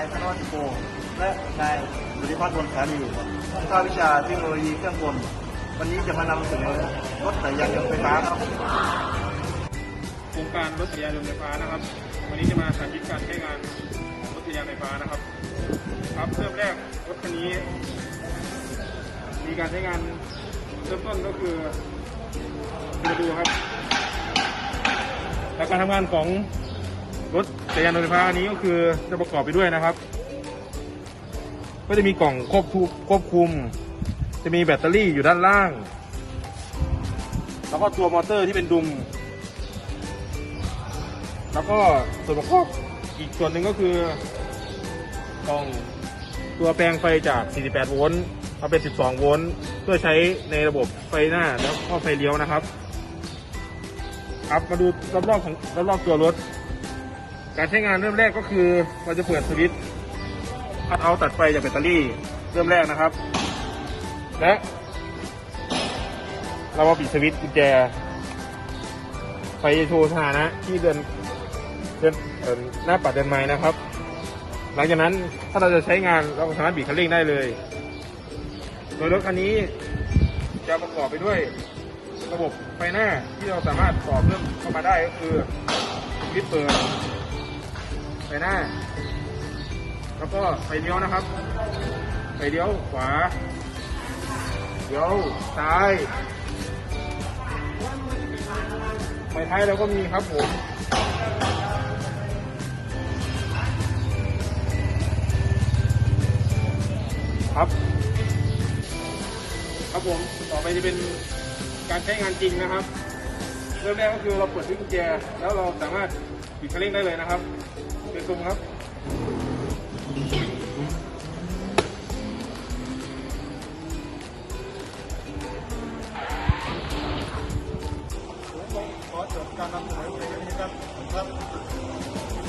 และนายสุริพัฒน์วงศาลีภาควิชาเทคโนโลยีเครื่องกล วันนี้จะมานำเสนอรถจักรยานยนต์ไฟฟ้าครับโครงการรถจักรยานยนต์ไฟฟ้านะครับ วันนี้จะมาสาธิตการใช้งานรถจักรยานไฟฟ้านะครับ ครับเริ่มแรกรถคันนี้ มีการใช้งานเริ่มต้นก็คือมาดูครับ และการทำงานของ รถจักรยานยนต์ไฟฟ้าอันนี้ก็คือจะประกอบไปด้วยนะครับ ก็จะมีกล่องควบคุมควบคุม จะมีแบตเตอรี่อยู่ด้านล่าง แล้วก็ตัวมอเตอร์ที่เป็นดุม แล้วก็ส่วนประกอบอีกส่วนหนึ่งก็คือกล่องตัวแปลงไฟจาก 48 โวลต์มาเป็น 12 โวลต์เพื่อใช้ในระบบไฟหน้าแล้วก็ไฟเลี้ยวนะครับครับมาดูรอบๆของรอบๆตัวรถ การใช้งานเริ่มแรกก็คือเราจะเปิดสวิตช์พัดเอาตัดไฟจากแบตเตอรี่เริ่มแรกนะครับ และเรามาปิดสวิตช์กุญแจ ไฟโชว์สถานะที่เดินเดินหน้าปัดเดินไม้นะครับ หลังจากนั้นถ้าเราจะใช้งานเราก็สามารถบีบคันเร่งได้เลย โดยรถคันนี้จะประกอบไปด้วยระบบไฟหน้าที่เราสามารถต่อเพิ่มเข้ามาได้ก็คือวิดเปิด ไฟหน้า แล้วก็ไฟเลี้ยวนะครับไฟเลี้ยวขวาเลี้ยวซ้ายไฟท้ายเราก็มีครับผมครับ ครับผมต่อไปจะเป็นการใช้งานจริงนะครับ เริ่มแรกก็คือเราเปิดที่กุญแจแล้วเราสามารถปิดคันเร่งได้เลยนะครับ เป็นตรงครับขอจบการนำเสนอเพียงนี้ครับครับ